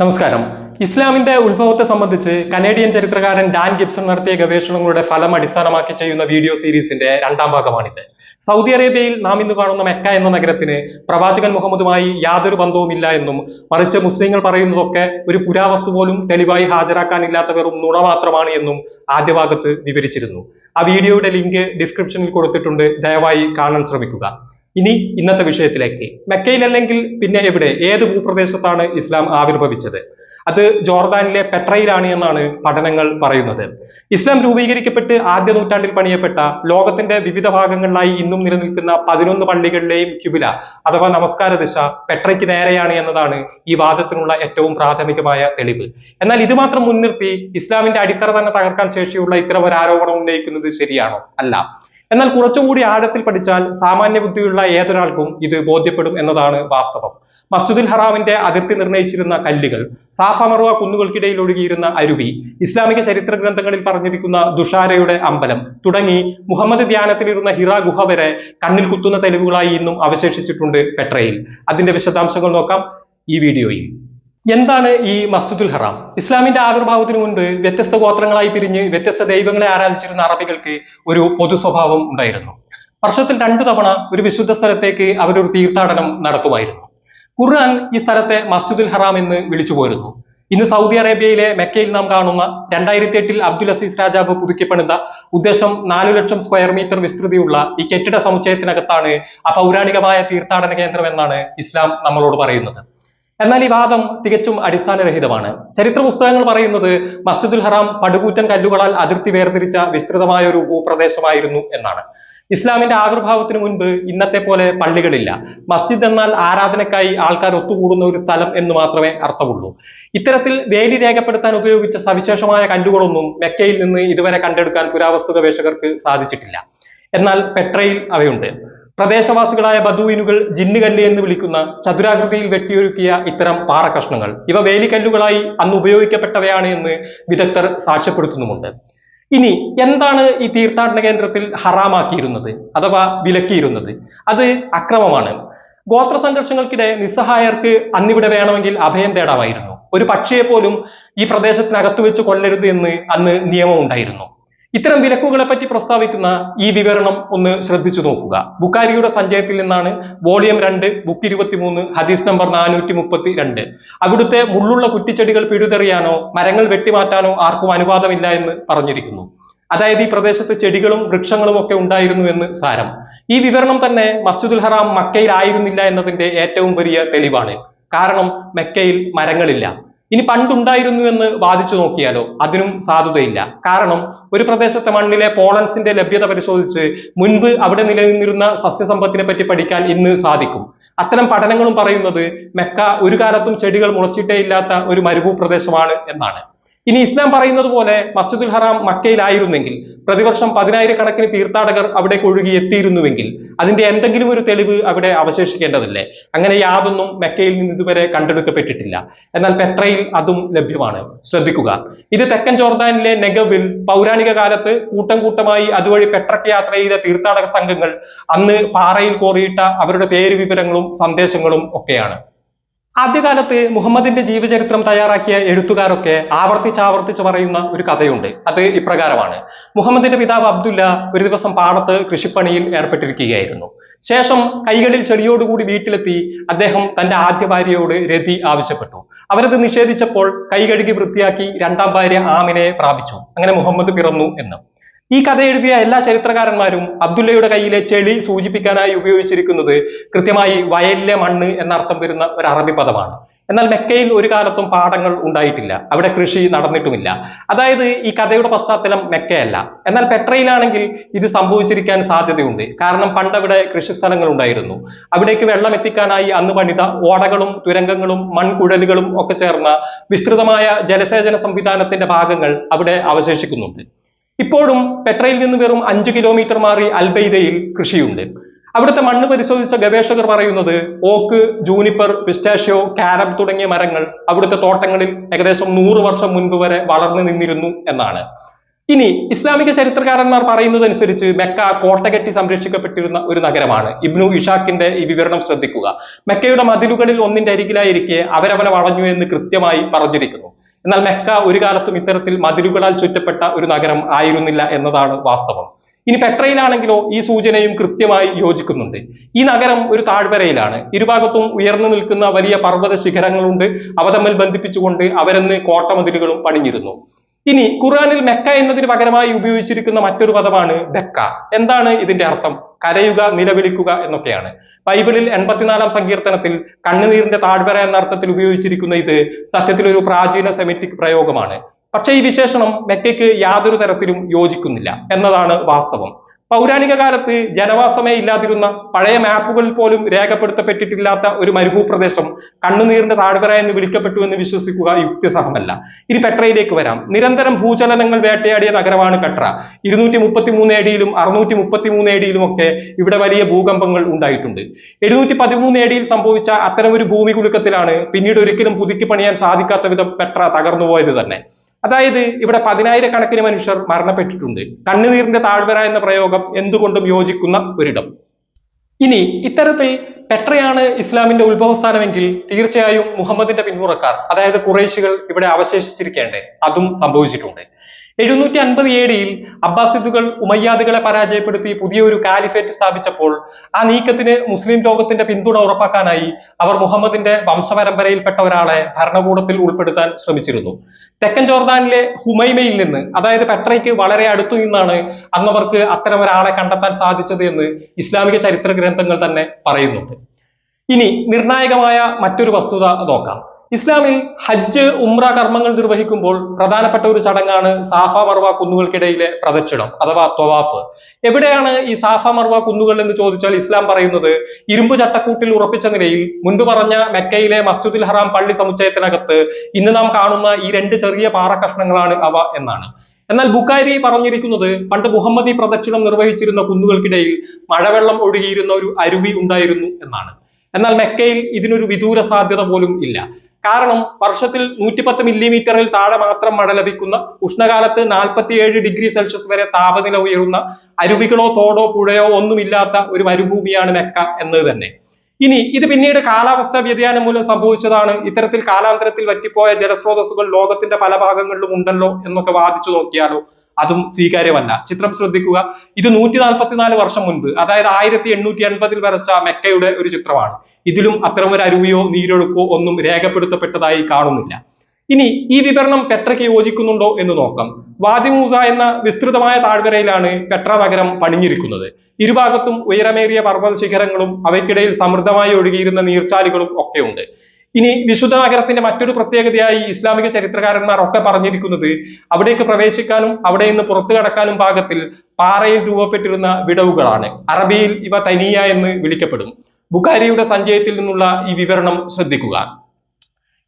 നമസ്കാരം. ഇസ്ലാമിന്റെ ഉത്ഭവത്തെ സംബന്ധിച്ച് കനേഡിയൻ ചരിത്രകാരൻ ഡാൻ ഗിബ്സൺ നടത്തിയ ഗവേഷണങ്ങളുടെ ഫലം അടിസ്ഥാനമാക്കി ചെയ്യുന്ന വീഡിയോ സീരീസിന്റെ രണ്ടാം ഭാഗമാണിത്. സൗദി അറേബ്യയിൽ നാം ഇന്ന് കാണുന്ന മെക്ക എന്ന നഗരത്തിന് പ്രവാചകൻ മുഹമ്മദുമായി യാതൊരു ബന്ധവുമില്ല എന്നും മറിച്ച് മുസ്ലിങ്ങൾ പറയുന്നതൊക്കെ ഒരു പുരാവസ്തു പോലും തെളിവായി ഹാജരാക്കാനില്ലാത്ത വെറും നുണ മാത്രമാണ് എന്നും ആദ്യ ഭാഗത്ത് വിവരിച്ചിരുന്നു. ആ വീഡിയോയുടെ ലിങ്ക് ഡിസ്ക്രിപ്ഷനിൽ കൊടുത്തിട്ടുണ്ട്. ദയവായി കാണാൻ ശ്രമിക്കുക. ഇനി ഇന്നത്തെ വിഷയത്തിലേക്ക്. മെക്കയിലല്ലെങ്കിൽ പിന്നെ എവിടെ? ഏത് ഭൂപ്രദേശത്താണ് ഇസ്ലാം ആവിർഭവിച്ചത്? അത് ജോർദാനിലെ പെട്രയിലാണ് എന്നാണ് പഠനങ്ങൾ പറയുന്നത്. ഇസ്ലാം രൂപീകരിക്കപ്പെട്ട് ആദ്യ നൂറ്റാണ്ടിൽ പണിയപ്പെട്ട ലോകത്തിന്റെ വിവിധ ഭാഗങ്ങളിലായി ഇന്നും നിലനിൽക്കുന്ന പതിനൊന്ന് പള്ളികളിലെയും ക്യുബില അഥവാ നമസ്കാര ദിശ പെട്രയ്ക്ക് നേരെയാണ് എന്നതാണ് ഈ വാദത്തിനുള്ള ഏറ്റവും പ്രാഥമികമായ തെളിവ്. എന്നാൽ ഇത് മാത്രം മുൻനിർത്തി ഇസ്ലാമിന്റെ അടിത്തറ തന്നെ തകർക്കാൻ ശേഷിയുള്ള ഇത്തരം ഒരു ആരോപണം ഉന്നയിക്കുന്നത് ശരിയാണോ? അല്ല. എന്നാൽ കുറച്ചുകൂടി ആഴത്തിൽ പഠിച്ചാൽ സാമാന്യ ബുദ്ധിയുള്ള ഏതൊരാൾക്കും ഇത് ബോധ്യപ്പെടും എന്നതാണ് വാസ്തവം. മസ്ജിദുൽ ഹറാമിന്റെ അതിർത്തി നിർണയിച്ചിരുന്ന കല്ലുകൾ സാഫ മറുവ കുന്നുകൾക്കിടയിൽ ഒഴുകിയിരുന്ന അരുവി ഇസ്ലാമിക ചരിത്ര ഗ്രന്ഥങ്ങളിൽ പറഞ്ഞിരിക്കുന്ന ദുഷാരയുടെ അമ്പലം തുടങ്ങി മുഹമ്മദ് ധ്യാനത്തിലിരുന്ന ഹിറ ഗുഹ വരെ കണ്ണിൽ കുത്തുന്ന തെളിവുകളായി ഇന്നും അവശേഷിച്ചിട്ടുണ്ട് പെട്രയിൽ. അതിന്റെ വിശദാംശങ്ങൾ നോക്കാം ഈ വീഡിയോയിൽ. എന്താണ് ഈ മസ്ജിദുൽ ഹറാം? ഇസ്ലാമിന്റെ ആവിർഭാവത്തിന് മുൻപ് വ്യത്യസ്ത ഗോത്രങ്ങളായി പിരിഞ്ഞ് വ്യത്യസ്ത ദൈവങ്ങളെ ആരാധിച്ചിരുന്ന അറബികൾക്ക് ഒരു പൊതു സ്വഭാവം ഉണ്ടായിരുന്നു. വർഷത്തിൽ രണ്ടു തവണ ഒരു വിശുദ്ധ സ്ഥലത്തേക്ക് അവരൊരു തീർത്ഥാടനം നടത്തുമായിരുന്നു. ഖുർആൻ ഈ സ്ഥലത്തെ മസ്ജിദുൽ ഹറാം എന്ന് വിളിച്ചു പോരുന്നു. ഇന്ന് സൗദി അറേബ്യയിലെ മെക്കയിൽ നാം കാണുന്ന രണ്ടായിരത്തി എട്ടിൽ അബ്ദുൽ അസീസ് രാജാവ് പുതുക്കിപ്പണിത ഉദ്ദേശം നാലു ലക്ഷം സ്ക്വയർ മീറ്റർ വിസ്തൃതിയുള്ള ഈ കെട്ടിട സമുച്ചയത്തിനകത്താണ് ആ പൗരാണികമായ തീർത്ഥാടന കേന്ദ്രം എന്നാണ് ഇസ്ലാം നമ്മളോട് പറയുന്നത്. എന്നാൽ ഈ വാദം തികച്ചും അടിസ്ഥാനരഹിതമാണ്. ചരിത്ര പുസ്തകങ്ങൾ പറയുന്നത് മസ്ജിദുൽ ഹറാം പടുകൂറ്റൻ കല്ലുകളാൽ അതിർത്തി വേർതിരിച്ച വിസ്തൃതമായ ഒരു ഭൂപ്രദേശമായിരുന്നു എന്നാണ്. ഇസ്ലാമിന്റെ ആവിർഭാവത്തിന് മുൻപ് ഇന്നത്തെ പോലെ പള്ളികളില്ല. മസ്ജിദ് എന്നാൽ ആരാധനക്കായി ആൾക്കാർ ഒത്തുകൂടുന്ന ഒരു സ്ഥലം എന്ന് മാത്രമേ അർത്ഥമുള്ളൂ. ഇത്തരത്തിൽ വേലി രേഖപ്പെടുത്താൻ ഉപയോഗിച്ച സവിശേഷമായ കല്ലുകളൊന്നും മെക്കയിൽ നിന്ന് ഇതുവരെ കണ്ടെടുക്കാൻ പുരാവസ്തു ഗവേഷകർക്ക് സാധിച്ചിട്ടില്ല. എന്നാൽ പെട്രയിൽ അവയുണ്ട്. പ്രദേശവാസികളായ ബദൂയിനുകൾ ജിന്നുകല്ല് എന്ന് വിളിക്കുന്ന ചതുരാകൃതിയിൽ വെട്ടിയൊരുക്കിയ ഇത്തരം പാറക്കഷ്ണങ്ങൾ ഇവ വേലിക്കല്ലുകളായി അന്ന് ഉപയോഗിക്കപ്പെട്ടവയാണ് എന്ന് വിദഗ്ധർ സാക്ഷ്യപ്പെടുത്തുന്നുമുണ്ട്. ഇനി എന്താണ് ഈ തീർത്ഥാടന കേന്ദ്രത്തിൽ ഹറാമാക്കിയിരുന്നത് അഥവാ വിലക്കിയിരുന്നത്? അത് അക്രമമാണ്. ഗോത്ര സംഘർഷങ്ങൾക്കിടെ നിസ്സഹായർക്ക് അന്നിവിടെ വേണമെങ്കിൽ അഭയം തേടാമായിരുന്നു. ഒരു പക്ഷിയെ പോലും ഈ പ്രദേശത്തിനകത്തു വെച്ച് കൊല്ലരുത് എന്ന് അന്ന് നിയമം ഉണ്ടായിരുന്നു ഇത്തരം വിലക്കുകളെ പറ്റി പ്രസ്താവിക്കുന്ന ഈ വിവരണം ഒന്ന് ശ്രദ്ധിച്ചു നോക്കുക. ബുക്കാരിയുടെ സഞ്ചയത്തിൽ നിന്നാണ് വോളിയം രണ്ട് ബുക്ക് ഇരുപത്തിമൂന്ന് ഹദീസ് നമ്പർ നാനൂറ്റി മുപ്പത്തി രണ്ട് അവിടുത്തെ മുള്ളുള്ള കുറ്റിച്ചെടികൾ പിഴുതെറിയാനോ മരങ്ങൾ വെട്ടിമാറ്റാനോ ആർക്കും അനുവാദമില്ല എന്ന് പറഞ്ഞിരിക്കുന്നു. അതായത് ഈ പ്രദേശത്ത് ചെടികളും വൃക്ഷങ്ങളും ഒക്കെ ഉണ്ടായിരുന്നു എന്ന് സാരം. ഈ വിവരണം തന്നെ മസ്ജിദുൽ ഹറാം മക്കയിൽ ആയിരുന്നില്ല എന്നതിന്റെ ഏറ്റവും വലിയ തെളിവാണ്. കാരണം മെക്കയിൽ മരങ്ങളില്ല. ഇനി പണ്ടുണ്ടായിരുന്നു എന്ന് വാദിച്ചു നോക്കിയാലോ? അതിനും സാധുതയില്ല. കാരണം ഒരു പ്രദേശത്തെ മണ്ണിലെ പോളൻസിന്റെ ലഭ്യത പരിശോധിച്ച് മുൻപ് അവിടെ നിലനിന്നിരുന്ന സസ്യസമ്പത്തിനെ പറ്റി പഠിക്കാൻ ഇന്ന് സാധിക്കും. അത്തരം പഠനങ്ങളും പറയുന്നത് മെക്ക ഒരു കാലത്തും ചെടികൾ മുളച്ചിട്ടേ ഇല്ലാത്ത ഒരു മരുഭൂപ്രദേശമാണ് എന്നാണ്. ഇനി ഇസ്ലാം പറയുന്നത് പോലെ മസ്ജിദുൽ ഹറാം മക്കയിലായിരുന്നെങ്കിൽ പ്രതിവർഷം പതിനായിരക്കണക്കിന് തീർത്ഥാടകർ അവിടെ ഒഴുകി എത്തിയിരുന്നുവെങ്കിൽ അതിന്റെ എന്തെങ്കിലും ഒരു തെളിവ് അവിടെ അവശേഷിക്കേണ്ടതില്ലേ? അങ്ങനെ യാതൊന്നും മെക്കയിൽ നിന്ന് ഇതുവരെ കണ്ടെടുക്കപ്പെട്ടിട്ടില്ല. എന്നാൽ പെട്രയിൽ അതും ലഭ്യമാണ്. ശ്രദ്ധിക്കുക. ഇത് തെക്കൻ ജോർദാനിലെ നെഗവിൽ പൗരാണിക കാലത്ത് കൂട്ടം കൂട്ടമായി അതുവഴി പെട്രയ്ക്ക് യാത്ര ചെയ്ത തീർത്ഥാടക സംഘങ്ങൾ അന്ന് പാറയിൽ കോറിയിട്ട അവരുടെ പേര് വിവരങ്ങളും സന്ദേശങ്ങളും ഒക്കെയാണ്. ആദ്യകാലത്ത് മുഹമ്മദിന്റെ ജീവചരിത്രം തയ്യാറാക്കിയ എഴുത്തുകാരൊക്കെ ആവർത്തിച്ചാവർത്തിച്ച് പറയുന്ന ഒരു കഥയുണ്ട്. അത് ഇപ്രകാരമാണ്. മുഹമ്മദിന്റെ പിതാവ് അബ്ദുല്ല ഒരു ദിവസം പാടത്ത് കൃഷിപ്പണിയിൽ ഏർപ്പെട്ടിരിക്കുകയായിരുന്നു. ശേഷം കൈകളിൽ ചെളിയോടുകൂടി വീട്ടിലെത്തി അദ്ദേഹം തന്റെ ആദ്യ ഭാര്യയോട് രതി ആവശ്യപ്പെട്ടു. അവരത് നിഷേധിച്ചപ്പോൾ കൈ കഴുകി വൃത്തിയാക്കി രണ്ടാം ഭാര്യ ആമിനെ പ്രാപിച്ചു. അങ്ങനെ മുഹമ്മദ് പിറന്നു എന്ന്. ഈ കഥ എഴുതിയ എല്ലാ ചരിത്രകാരന്മാരും അബ്ദുല്ലയുടെ കയ്യിലെ ചെളി സൂചിപ്പിക്കാനായി ഉപയോഗിച്ചിരിക്കുന്നത് കൃത്യമായി വയലിലെ മണ്ണ് എന്നർത്ഥം വരുന്ന ഒരു അറബി പദമാണ്. എന്നാൽ മെക്കയിൽ ഒരു കാലത്തും പാടങ്ങൾ ഉണ്ടായിട്ടില്ല. അവിടെ കൃഷി നടന്നിട്ടുമില്ല. അതായത് ഈ കഥയുടെ പശ്ചാത്തലം മെക്കയല്ല. എന്നാൽ പെട്രയിലാണെങ്കിൽ ഇത് സംഭവിച്ചിരിക്കാൻ സാധ്യതയുണ്ട്. കാരണം പണ്ടവിടെ കൃഷിസ്ഥലങ്ങൾ ഉണ്ടായിരുന്നു അവിടേക്ക് വെള്ളം എത്തിക്കാനായി അന്ന് പണിത ഓടകളും തുരങ്കങ്ങളും മൺകുഴലുകളും ഒക്കെ ചേർന്ന വിസ്തൃതമായ ജലസേചന സംവിധാനത്തിന്റെ ഭാഗങ്ങൾ അവിടെ അവശേഷിക്കുന്നുണ്ട്. ഇപ്പോഴും പെട്രയിൽ നിന്ന് വെറും അഞ്ച് കിലോമീറ്റർ മാറി അൽബൈദയിൽ കൃഷിയുണ്ട്. അവിടുത്തെ മണ്ണ് പരിശോധിച്ച ഗവേഷകർ പറയുന്നത് ഓക്ക് ജൂനിപ്പർ പിസ്റ്റാഷ്യോ കാരബ് തുടങ്ങിയ മരങ്ങൾ അവിടുത്തെ തോട്ടങ്ങളിൽ ഏകദേശം നൂറ് വർഷം മുൻപ് വരെ വളർന്നു നിന്നിരുന്നു എന്നാണ്. ഇനി ഇസ്ലാമിക ചരിത്രകാരന്മാർ പറയുന്നതനുസരിച്ച് മെക്ക കോട്ട കെട്ടി സംരക്ഷിക്കപ്പെട്ടിരുന്ന ഒരു നഗരമാണ്. ഇബ്നു ഇഷാക്കിന്റെ ഈ വിവരണം ശ്രദ്ധിക്കുക. മെക്കയുടെ മതിലുകളിൽ ഒന്നിന്റെ അരികിലായിരിക്കെ അവരവനെ വളഞ്ഞു എന്ന് കൃത്യമായി പറഞ്ഞിരിക്കുന്നു. എന്നാൽ മെക്ക ഒരു കാലത്തും ഇത്തരത്തിൽ മതിലുകളാൽ ചുറ്റപ്പെട്ട ഒരു നഗരം ആയിരുന്നില്ല എന്നതാണ് വാസ്തവം. ഇനി പെട്രയിലാണെങ്കിലോ ഈ സൂചനയും കൃത്യമായി യോജിക്കുന്നുണ്ട്. ഈ നഗരം ഒരു താഴ്വരയിലാണ്. ഇരുഭാഗത്തും ഉയർന്നു നിൽക്കുന്ന വലിയ പർവത ശിഖരങ്ങളുണ്ട്. അവ തമ്മിൽ ബന്ധിപ്പിച്ചുകൊണ്ട് അവരെന്ന് കോട്ടമതിലുകളും പണിഞ്ഞിരുന്നു. ഇനി ഖുർആനിൽ മെക്ക എന്നതിന് പകരമായി ഉപയോഗിച്ചിരിക്കുന്ന മറ്റൊരു പദമാണ് ബെക്ക. എന്താണ് ഇതിന്റെ അർത്ഥം? കരയുക നിലവിളിക്കുക എന്നൊക്കെയാണ്. ബൈബിളിൽ എൺപത്തിനാലാം സങ്കീർത്തനത്തിൽ കണ്ണുനീരിന്റെ താഴ്വര എന്ന അർത്ഥത്തിൽ ഉപയോഗിച്ചിരിക്കുന്ന ഇത് സത്യത്തിൽ ഒരു പ്രാചീന സെമിറ്റിക് പ്രയോഗമാണ്. പക്ഷേ ഈ വിശേഷണം മെക്കയ്ക്ക് യാതൊരു തരത്തിലും യോജിക്കുന്നില്ല എന്നതാണ് വാസ്തവം. പൗരാണിക കാലത്ത് ജനവാസമേ ഇല്ലാതിരുന്ന പഴയ മാപ്പുകളിൽ പോലും രേഖപ്പെടുത്തപ്പെട്ടിട്ടില്ലാത്ത ഒരു മരുഭൂപ്രദേശം കണ്ണുനീരിന്റെ താഴ്വര എന്ന് വിളിക്കപ്പെട്ടു എന്ന് വിശ്വസിക്കുക യുക്തിസഹമല്ല. ഇനി പെട്രയിലേക്ക് വരാം. നിരന്തരം ഭൂചലനങ്ങൾ വേട്ടയാടിയ നഗരമാണ് കട്ര ഇരുന്നൂറ്റി മുപ്പത്തി മൂന്ന് ഏടിയിലും അറുന്നൂറ്റി മുപ്പത്തി മൂന്ന് ഏടിയിലും ഒക്കെ ഇവിടെ വലിയ ഭൂകമ്പങ്ങൾ ഉണ്ടായിട്ടുണ്ട്. എഴുന്നൂറ്റി പതിമൂന്ന് ഏടിയിൽ സംഭവിച്ച അത്തരമൊരു ഭൂമി കുലുക്കത്തിലാണ് പിന്നീട് ഒരിക്കലും പുതുക്കി പണിയാൻ സാധിക്കാത്ത വിധം പെട്ര തകർന്നുപോയത് തന്നെ. അതായത് ഇവിടെ പതിനായിരക്കണക്കിന് മനുഷ്യർ മരണപ്പെട്ടിട്ടുണ്ട്. കണ്ണുനീരിന്റെ താഴ്വര എന്ന പ്രയോഗം എന്തുകൊണ്ടും യോജിക്കുന്ന ഒരിടം. ഇനി ഇത്തരത്തിൽ പെട്രയാണ് ഇസ്ലാമിന്റെ ഉത്ഭവസ്ഥാനമെങ്കിൽ തീർച്ചയായും മുഹമ്മദിന്റെ പിന്മുറക്കാർ അതായത് കുറേശികൾ ഇവിടെ അവശേഷിച്ചിരിക്കേണ്ടേ അതും സംഭവിച്ചിട്ടുണ്ട്. എഴുന്നൂറ്റി അൻപത് എ ഡിയിൽ അബ്ബാസിദുകൾ ഉമയ്യാദുകളെ പരാജയപ്പെടുത്തി പുതിയൊരു കാലിഫേറ്റ് സ്ഥാപിച്ചപ്പോൾ ആ നീക്കത്തിന് മുസ്ലിം ലോകത്തിന്റെ പിന്തുണ ഉറപ്പാക്കാനായി അവർ മുഹമ്മദിന്റെ വംശപരമ്പരയിൽപ്പെട്ട ഒരാളെ ഭരണകൂടത്തിൽ ഉൾപ്പെടുത്താൻ ശ്രമിച്ചിരുന്നു. തെക്കൻ ജോർദാനിലെ ഹുമൈമയിൽ നിന്ന് അതായത് പെട്രയ്ക്ക് വളരെ അടുത്തു നിന്നാണ് അന്നവർക്ക് അത്തരം ഒരാളെ കണ്ടെത്താൻ സാധിച്ചത് എന്ന് ഇസ്ലാമിക ചരിത്ര ഗ്രന്ഥങ്ങൾ തന്നെ പറയുന്നുണ്ട്. ഇനി നിർണായകമായ മറ്റൊരു വസ്തുത നോക്കാം. ഇസ്ലാമിൽ ഹജ്ജ് ഉംറ കർമ്മങ്ങൾ നിർവഹിക്കുമ്പോൾ പ്രധാനപ്പെട്ട ഒരു ചടങ്ങാണ് സാഫ മർവ കുന്നുകൾക്കിടയിലെ പ്രദക്ഷിണം അഥവാ ത്വവാപ്പ് എവിടെയാണ് ഈ സാഫ മർവ കുന്നുകൾ എന്ന് ചോദിച്ചാൽ ഇസ്ലാം പറയുന്നത്? ഇരുമ്പ് ചട്ടക്കൂട്ടിൽ ഉറപ്പിച്ച നിലയിൽ മുൻപ് പറഞ്ഞ മെക്കയിലെ മസ്ജിദുൽ ഹറാം പള്ളി സമുച്ചയത്തിനകത്ത് ഇന്ന് നാം കാണുന്ന ഈ രണ്ട് ചെറിയ പാറക്കഷ്ണങ്ങളാണ് അവ എന്നാണ്. എന്നാൽ ബുക്കാരി പറഞ്ഞിരിക്കുന്നത് പണ്ട് മുഹമ്മദി പ്രദക്ഷിണം നിർവഹിച്ചിരുന്ന കുന്നുകൾക്കിടയിൽ മഴവെള്ളം ഒഴുകിയിരുന്ന ഒരു അരുവി ഉണ്ടായിരുന്നു എന്നാണ്. എന്നാൽ മെക്കയിൽ ഇതിനൊരു വിദൂര സാധ്യത പോലും ഇല്ല. കാരണം വർഷത്തിൽ നൂറ്റിപ്പത്ത് മില്ലിമീറ്ററിൽ താഴെ മാത്രം മഴ ലഭിക്കുന്ന ഉഷ്ണകാലത്ത് നാൽപ്പത്തിയേഴ് ഡിഗ്രി സെൽഷ്യസ് വരെ താപനില ഉയരുന്ന അരുവികളോ തോടോ പുഴയോ ഒന്നുമില്ലാത്ത ഒരു മരുഭൂമിയാണ് മെക്ക എന്നത് തന്നെ. ഇനി ഇത് പിന്നീട് കാലാവസ്ഥാ വ്യതിയാനം മൂലം സംഭവിച്ചതാണ്. ഇത്തരത്തിൽ കാലാന്തരത്തിൽ വറ്റിപ്പോയ ജലസ്രോതസ്സുകൾ ലോകത്തിന്റെ പല ഭാഗങ്ങളിലും ഉണ്ടല്ലോ എന്നൊക്കെ വാദിച്ചു നോക്കിയാലോ അതും സ്വീകാര്യമല്ല. ചിത്രം ശ്രദ്ധിക്കുക. ഇത് നൂറ്റി നാൽപ്പത്തിനാല് വർഷം മുൻപ് അതായത് ആയിരത്തി എണ്ണൂറ്റി എൺപതിൽ വരച്ച മെക്കയുടെ ഒരു ചിത്രമാണ്. ഇതിലും അത്തരമൊരു അരുവിയോ നീരൊഴുക്കോ ഒന്നും രേഖപ്പെടുത്തപ്പെട്ടതായി കാണുന്നില്ല. ഇനി ഈ വിവരണം പെട്രയ്ക്ക് യോജിക്കുന്നുണ്ടോ എന്ന് നോക്കാം. വാദിമൂസ എന്ന വിസ്തൃതമായ താഴ്വരയിലാണ് പെട്ര നഗരം പണിഞ്ഞിരിക്കുന്നത്. ഇരുഭാഗത്തും ഉയരമേറിയ പർവത ശിഖരങ്ങളും അവയ്ക്കിടയിൽ സമൃദ്ധമായി ഒഴുകിയിരുന്ന നീർച്ചാലുകളും ഒക്കെയുണ്ട്. ഇനി വിശുദ്ധ നഗരത്തിന്റെ മറ്റൊരു പ്രത്യേകതയായി ഇസ്ലാമിക ചരിത്രകാരന്മാർ ഒക്കെ പറഞ്ഞിരിക്കുന്നത് അവിടേക്ക് പ്രവേശിക്കാനും അവിടെ നിന്ന് പുറത്തു കടക്കാനും പാകത്തിൽ പാറയിൽ രൂപപ്പെട്ടിരുന്ന വിടവുകളാണ്. അറബിയിൽ ഇവ തനിയ എന്ന് വിളിക്കപ്പെടും. ബുഖാരിയുടെ സഞ്ചയത്തിൽ നിന്നുള്ള ഈ വിവരണം ശ്രദ്ധിക്കുക.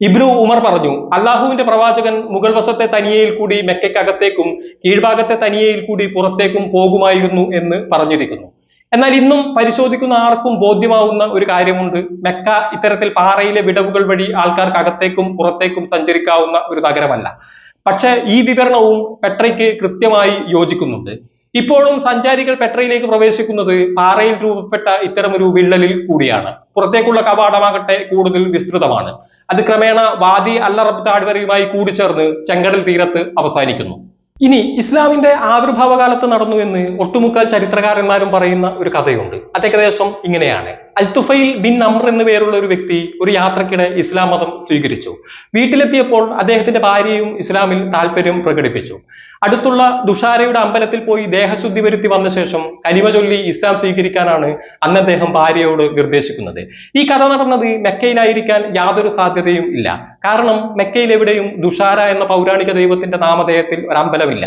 ഇബ്നു ഉമർ പറഞ്ഞു അള്ളാഹുവിന്റെ പ്രവാചകൻ മുഗൾ വശത്തെ തനിയയിൽ കൂടി മെക്കയ്ക്കകത്തേക്കും കീഴ്ഭാഗത്തെ തനിയയിൽ കൂടി പുറത്തേക്കും പോകുമായിരുന്നു എന്ന് പറഞ്ഞിരിക്കുന്നു. എന്നാൽ ഇന്നും പരിശോധിക്കുന്ന ആർക്കും ബോധ്യമാവുന്ന ഒരു കാര്യമുണ്ട്. മെക്ക ഇത്തരത്തിൽ പാറയിലെ വിടവുകൾ വഴി ആൾക്കാർക്ക് അകത്തേക്കും പുറത്തേക്കും സഞ്ചരിക്കാവുന്ന ഒരു നഗരമല്ല. പക്ഷേ ഈ വിവരണവും പെട്രയ്ക്ക് കൃത്യമായി യോജിക്കുന്നുണ്ട്. ഇപ്പോഴും സഞ്ചാരികൾ പെട്രയിലേക്ക് പ്രവേശിക്കുന്നത് പാറയിൽ രൂപപ്പെട്ട ഇത്തരമൊരു വിള്ളലിൽ കൂടിയാണ്. പുറത്തേക്കുള്ള കവാടമാകട്ടെ കൂടുതൽ വിസ്തൃതമാണ്. അത് ക്രമേണ വാദി അല്ലറബ് താഴ്വരയുമായി കൂടിച്ചേർന്ന് ചെങ്കടൽ തീരത്ത് അവസാനിക്കുന്നു. ഇനി ഇസ്ലാമിന്റെ ആവിർഭാവ കാലത്ത് നടന്നു എന്ന് ഒട്ടുമുക്കാൽ ചരിത്രകാരന്മാരും പറയുന്ന ഒരു കഥയുണ്ട്. അത് ഏകദേശം ഇങ്ങനെയാണ്. തുഫൈൽ ബിൻ അമ്ര എന്ന പേരുള്ള ഒരു വ്യക്തി ഒരു യാത്രക്കിടെ ഇസ്ലാം മതം സ്വീകരിച്ചു. വീട്ടിലെത്തിയപ്പോൾ അദ്ദേഹത്തിന്റെ ഭാര്യയും ഇസ്ലാമിൽ താല്പര്യം പ്രകടിപ്പിച്ചു. അടുത്തുള്ള ദുഷാരയുടെ അമ്പലത്തിൽ പോയി ദേഹശുദ്ധി വരുത്തി വന്ന ശേഷം കരിമ ചൊല്ലി ഇസ്ലാം സ്വീകരിക്കാനാണ് അന്ന് അദ്ദേഹം ഭാര്യയോട് നിർദ്ദേശിക്കുന്നത്. ഈ കഥ നടന്നത് മെക്കയിലായിരിക്കാൻ യാതൊരു സാധ്യതയും ഇല്ല. കാരണം മെക്കയിൽ എവിടെയും ദുഷാര എന്ന പൗരാണിക ദൈവത്തിന്റെ നാമധേയത്തിൽ ഒരു അമ്പലമില്ല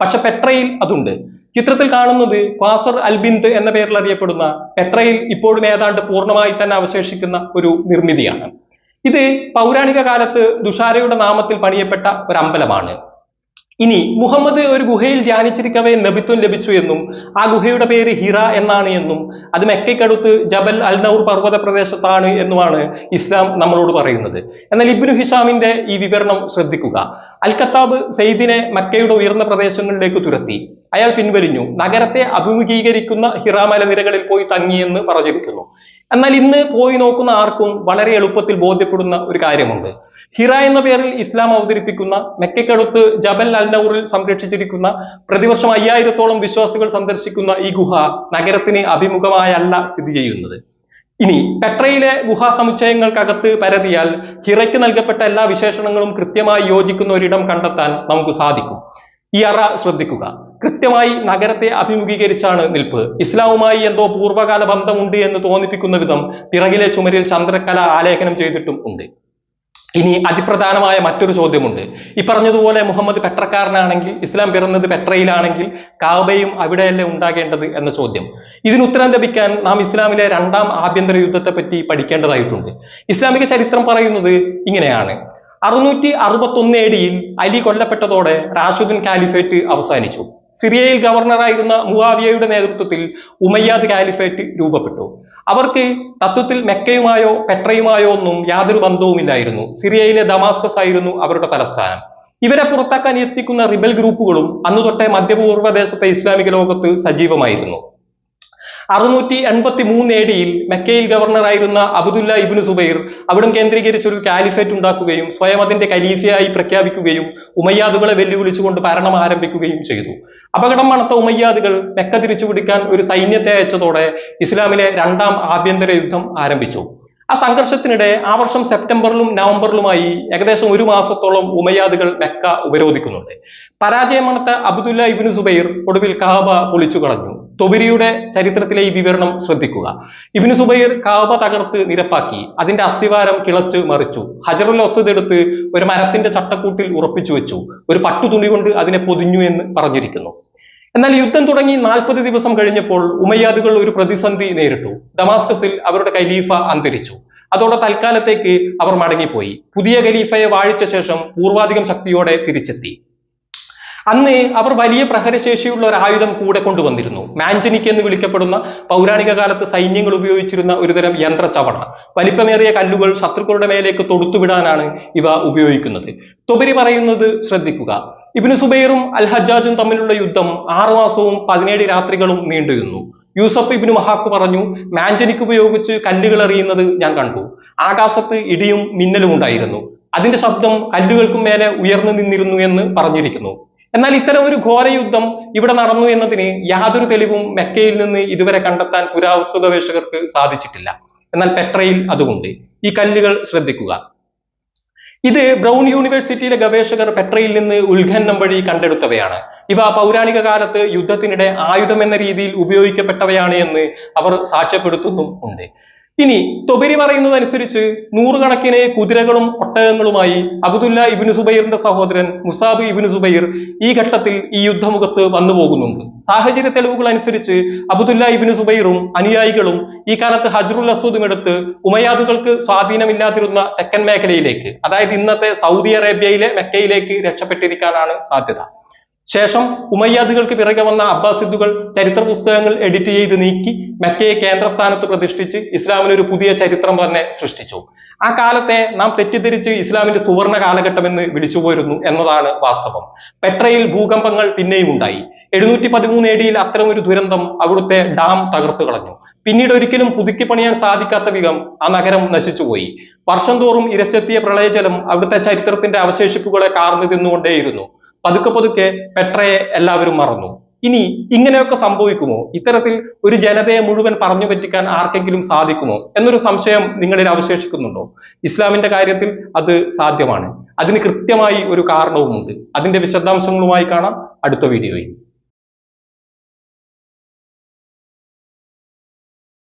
പക്ഷെ പെട്രയിൽ അതുണ്ട്. ചിത്രത്തിൽ കാണുന്നത് ക്വാസർ അൽബിന്ദ് എന്ന പേരിൽ അറിയപ്പെടുന്ന പെട്രയിൽ ഇപ്പോഴും ഏതാണ്ട് പൂർണമായി തന്നെ അവശേഷിക്കുന്ന ഒരു നിർമ്മിതിയാണ്. ഇത് പൗരാണിക കാലത്ത് ദുഷാരയുടെ നാമത്തിൽ പണിയപ്പെട്ട ഒരു അമ്പലമാണ് ഇനി മുഹമ്മദ് ഒരു ഗുഹയിൽ ധ്യാനിച്ചിരിക്കവേ നബിത്വം ലഭിച്ചു എന്നും ആ ഗുഹയുടെ പേര് ഹിറ എന്നാണ് എന്നും അത് മെക്കയ്ക്കടുത്ത് ജബൽ അൽ നൗർ പർവത പ്രദേശത്താണ് എന്നുമാണ് ഇസ്ലാം നമ്മളോട് പറയുന്നത്. എന്നാൽ ഇബ്നു ഹിഷാമിന്റെ ഈ വിവരണം ശ്രദ്ധിക്കുക. അൽ കത്താബ് സെയ്ദിനെ മക്കയുടെ ഉയർന്ന പ്രദേശങ്ങളിലേക്ക് തുരത്തി. അയാൾ പിൻവലിഞ്ഞു. നഗരത്തെ അഭിമുഖീകരിക്കുന്ന ഹിറ മലനിരകളിൽ പോയി തങ്ങിയെന്ന് പറഞ്ഞിരിക്കുന്നു. എന്നാൽ ഇന്ന് പോയി നോക്കുന്ന ആർക്കും വളരെ എളുപ്പത്തിൽ ബോധ്യപ്പെടുന്ന ഒരു കാര്യമുണ്ട്. ഹിറ എന്ന പേരിൽ ഇസ്ലാം അവതരിപ്പിക്കുന്ന മെക്കയ്ക്കടുത്ത് ജബൽ അൽ സംരക്ഷിച്ചിരിക്കുന്ന പ്രതിവർഷം അയ്യായിരത്തോളം വിശ്വാസികൾ സന്ദർശിക്കുന്ന ഈ ഗുഹ നഗരത്തിന് അഭിമുഖമായല്ല സ്ഥിതി ചെയ്യുന്നത്. ഇനി പെട്രയിലെ ഗുഹാ സമുച്ചയങ്ങൾക്കകത്ത് പരതിയാൽ ഹിറയ്ക്ക് നൽകപ്പെട്ട എല്ലാ വിശേഷണങ്ങളും കൃത്യമായി യോജിക്കുന്ന ഒരിടം കണ്ടെത്താൻ നമുക്ക് സാധിക്കും. ഈ അറ ശ്രദ്ധിക്കുക. കൃത്യമായി നഗരത്തെ അഭിമുഖീകരിച്ചാണ് നിൽപ്പ്. ഇസ്ലാമുമായി എന്തോ പൂർവകാല ബന്ധമുണ്ട് എന്ന് തോന്നിപ്പിക്കുന്ന വിധം പിറകിലെ ചുമരിൽ ചന്ദ്രക്കല ആലേഖനം ചെയ്തിട്ടും ഉണ്ട്. ഇനി അതിപ്രധാനമായ മറ്റൊരു ചോദ്യമുണ്ട്. ഈ പറഞ്ഞതുപോലെ മുഹമ്മദ് പെട്രക്കാരനാണെങ്കിൽ ഇസ്ലാം പിറന്നത് പെട്രയിലാണെങ്കിൽ കാബയും അവിടെയല്ലേ ഉണ്ടാകേണ്ടത് എന്ന ചോദ്യം. ഇതിന് ഉത്തരം ലഭിക്കാൻ നാം ഇസ്ലാമിലെ രണ്ടാം ആഭ്യന്തര യുദ്ധത്തെ പറ്റി പഠിക്കേണ്ടതായിട്ടുണ്ട്. ഇസ്ലാമിക ചരിത്രം പറയുന്നത് ഇങ്ങനെയാണ്. അറുന്നൂറ്റി അറുപത്തൊന്ന് ഏടിയിൽ അലി കൊല്ലപ്പെട്ടതോടെ റാഷുദിൻ കാലിഫേറ്റ് അവസാനിച്ചു. സിറിയയിൽ ഗവർണറായിരുന്ന മുവാവിയയുടെ നേതൃത്വത്തിൽ ഉമയ്യാദ് കാലിഫേറ്റ് രൂപപ്പെട്ടു. അവർക്ക് തത്വത്തിൽ മെക്കയുമായോ പെട്രയുമായോ ഒന്നും യാതൊരു ബന്ധവുമില്ലായിരുന്നു സിറിയയിലെ ദമാസ്കസ് ആയിരുന്നു അവരുടെ തലസ്ഥാനം. ഇവരെ പുറത്താക്കാൻ എത്തിക്കുന്ന റിബൽ ഗ്രൂപ്പുകളും അന്നു തൊട്ടേ മധ്യപൂർവ ദേശത്തെ ഇസ്ലാമിക ലോകത്ത് സജീവമായിരുന്നു. അറുന്നൂറ്റി എൺപത്തി മൂന്ന് എ ഡിയിൽ മെക്കയിൽ ഗവർണറായിരുന്ന അബ്ദുല്ല ഇബിന് സുബൈർ അവിടം കേന്ദ്രീകരിച്ച് ഒരു കാലിഫേറ്റ് ഉണ്ടാക്കുകയും സ്വയം അതിന്റെ കലീഫയായി പ്രഖ്യാപിക്കുകയും ഉമയ്യാദുകളെ വെല്ലുവിളിച്ചുകൊണ്ട് ഭരണം ആരംഭിക്കുകയും ചെയ്തു. അപകടം മണത്ത ഉമയ്യാദുകൾ മെക്ക തിരിച്ചുപിടിക്കാൻ ഒരു സൈന്യത്തെ അയച്ചതോടെ ഇസ്ലാമിലെ രണ്ടാം ആഭ്യന്തര യുദ്ധം ആരംഭിച്ചു. ആ സംഘർഷത്തിനിടെ ആ വർഷം സെപ്റ്റംബറിലും നവംബറിലുമായി ഏകദേശം ഒരു മാസത്തോളം ഉമയ്യാദുകൾ മെക്ക ഉപരോധിക്കുന്നുണ്ട്. പരാജയം മണത്ത അബ്ദുല്ല ഇബ്നു സുബൈർ ഒടുവിൽ കാബ പൊളിച്ചു കളഞ്ഞു. തൊബിരിയുടെ ചരിത്രത്തിലെ ഈ വിവരണം ശ്രദ്ധിക്കുക. ഇബ്നു സുബൈർ കാബ തകർത്ത് നിരപ്പാക്കി. അതിന്റെ അസ്ഥിവാരം കിളച്ച് മറിച്ചു. ഹജറുൽ ഒസദ് എടുത്ത് ഒരു മരത്തിന്റെ ചട്ടക്കൂട്ടിൽ ഉറപ്പിച്ചു വെച്ചു. ഒരു പട്ടുതുണി കൊണ്ട് അതിനെ പൊതിഞ്ഞു എന്ന് പറഞ്ഞിരിക്കുന്നു. എന്നാൽ യുദ്ധം തുടങ്ങി നാൽപ്പത് ദിവസം കഴിഞ്ഞപ്പോൾ ഉമയ്യാദുകൾ ഒരു പ്രതിസന്ധി നേരിട്ടു. ഡമാസ്കസിൽ അവരുടെ ഖലീഫ അന്തരിച്ചു. അതോടെ തൽക്കാലത്തേക്ക് അവർ മടങ്ങിപ്പോയി. പുതിയ ഖലീഫയെ വാഴിച്ച ശേഷം പൂർവാധികം ശക്തിയോടെ തിരിച്ചെത്തി. അന്ന് അവർ വലിയ പ്രഹരശേഷിയുള്ള ഒരു ആയുധം കൂടെ കൊണ്ടുവന്നിരുന്നു. മാഞ്ചനിക്ക് എന്ന് വിളിക്കപ്പെടുന്ന പൗരാണിക കാലത്ത് സൈന്യങ്ങൾ ഉപയോഗിച്ചിരുന്ന ഒരുതരം യന്ത്രച്ചവണ വലിപ്പമേറിയ കല്ലുകൾ ശത്രുക്കളുടെ മേലേക്ക് തൊടുത്തുവിടാനാണ് ഇവ ഉപയോഗിക്കുന്നത്. തൊബരി പറയുന്നത് ശ്രദ്ധിക്കുക. ഇബിന് സുബൈറും അൽ ഹജ്ജാജും തമ്മിലുള്ള യുദ്ധം ആറു മാസവും പതിനേഴ് രാത്രികളും നീണ്ടിരുന്നു യൂസഫ് ഇബിന് മഹാക്ക് പറഞ്ഞു മാഞ്ചനിക്ക് ഉപയോഗിച്ച് കല്ലുകൾ എറിയുന്നത് ഞാൻ കണ്ടു. ആകാശത്ത് ഇടിയും മിന്നലും ഉണ്ടായിരുന്നു. അതിന്റെ ശബ്ദം കല്ലുകൾക്കും മേലെ ഉയർന്നു നിന്നിരുന്നു എന്ന് പറഞ്ഞിരിക്കുന്നു. എന്നാൽ ഇത്തരം ഒരു ഘോര യുദ്ധം ഇവിടെ നടന്നു എന്നതിന് യാതൊരു തെളിവും മെക്കയിൽ നിന്ന് ഇതുവരെ കണ്ടെത്താൻ പുരാവസ്തു ഗവേഷകർക്ക് സാധിച്ചിട്ടില്ല. എന്നാൽ പെട്രയിൽ അതുകൊണ്ട് ഈ കല്ലുകൾ ശ്രദ്ധിക്കുക. ഇത് ബ്രൗൺ യൂണിവേഴ്സിറ്റിയിലെ ഗവേഷകർ പെട്രയിൽ നിന്ന് ഉത്ഖനനം വഴി കണ്ടെടുത്തവയാണ്. ഇവ പൗരാണിക കാലത്ത് യുദ്ധത്തിനിടെ ആയുധം എന്ന രീതിയിൽ ഉപയോഗിക്കപ്പെട്ടവയാണ് എന്ന് അവർ സാക്ഷ്യപ്പെടുത്തുന്നും ഉണ്ട്. ഇനി തൊബരി പറയുന്നതനുസരിച്ച് നൂറുകണക്കിന് കുതിരകളും ഒട്ടകങ്ങളുമായി അബ്ദുല്ല ഇബിന് സുബൈറിന്റെ സഹോദരൻ മുസാബ് ഇബിന് സുബൈർ ഈ ഘട്ടത്തിൽ ഈ യുദ്ധമുഖത്ത് വന്നു പോകുന്നുണ്ട്. സാഹചര്യ തെളിവുകൾ അനുസരിച്ച് അബ്ദുല്ല ഇബിന് സുബൈറും അനുയായികളും ഈ കാലത്ത് ഹജ്റുൽ അസൂദും എടുത്ത് ഉമയാദുകൾക്ക് സ്വാധീനമില്ലാതിരുന്ന തെക്കൻ മേഖലയിലേക്ക് അതായത് ഇന്നത്തെ സൗദി അറേബ്യയിലെ മെക്കയിലേക്ക് രക്ഷപ്പെട്ടിരിക്കാനാണ് സാധ്യത. ശേഷം ഉമയ്യാദുകൾക്ക് പിറകെ വന്ന അബ്ബാസിദ്ദുകൾ ചരിത്ര പുസ്തകങ്ങൾ എഡിറ്റ് ചെയ്ത് നീക്കി മക്കയെ കേന്ദ്രസ്ഥാനത്ത് പ്രതിഷ്ഠിച്ച് ഇസ്ലാമിന് ഒരു പുതിയ ചരിത്രം തന്നെ സൃഷ്ടിച്ചു. ആ കാലത്തെ നാം തെറ്റിദ്ധരിച്ച് ഇസ്ലാമിന്റെ സുവർണ കാലഘട്ടമെന്ന് വിളിച്ചുപോരുന്നു എന്നതാണ് വാസ്തവം. പെട്രയിൽ ഭൂകമ്പങ്ങൾ പിന്നെയും ഉണ്ടായി. എഴുന്നൂറ്റി പതിമൂന്ന് ഏടിയിൽ അത്തരമൊരു ദുരന്തം അവിടുത്തെ ഡാം തകർത്തു കളഞ്ഞു. പിന്നീട് ഒരിക്കലും പുതുക്കി പണിയാൻ സാധിക്കാത്ത വിധം ആ നഗരം നശിച്ചുപോയി വർഷം തോറും ഇരച്ചെത്തിയ പ്രളയജലം അവിടുത്തെ ചരിത്രത്തിന്റെ അവശേഷിപ്പുകളെ കാർന്നു തിന്നുകൊണ്ടേയിരുന്നു. പതുക്കെ പതുക്കെ പെട്രയെ എല്ലാവരും മറന്നു. ഇനി ഇങ്ങനെയൊക്കെ സംഭവിക്കുമോ? ഇത്തരത്തിൽ ഒരു ജനതയെ മുഴുവൻ പറഞ്ഞു പറ്റിക്കാൻ ആർക്കെങ്കിലും സാധിക്കുമോ? എന്നൊരു സംശയം നിങ്ങളിൽ അവശേഷിക്കുന്നുണ്ടോ? ഇസ്ലാമിന്റെ കാര്യത്തിൽ അത് സാധ്യമാണ്. അതിന് കൃത്യമായി ഒരു കാരണവുമുണ്ട്. അതിന്റെ വിശദാംശങ്ങളുമായി കാണാം അടുത്ത വീഡിയോയിൽ.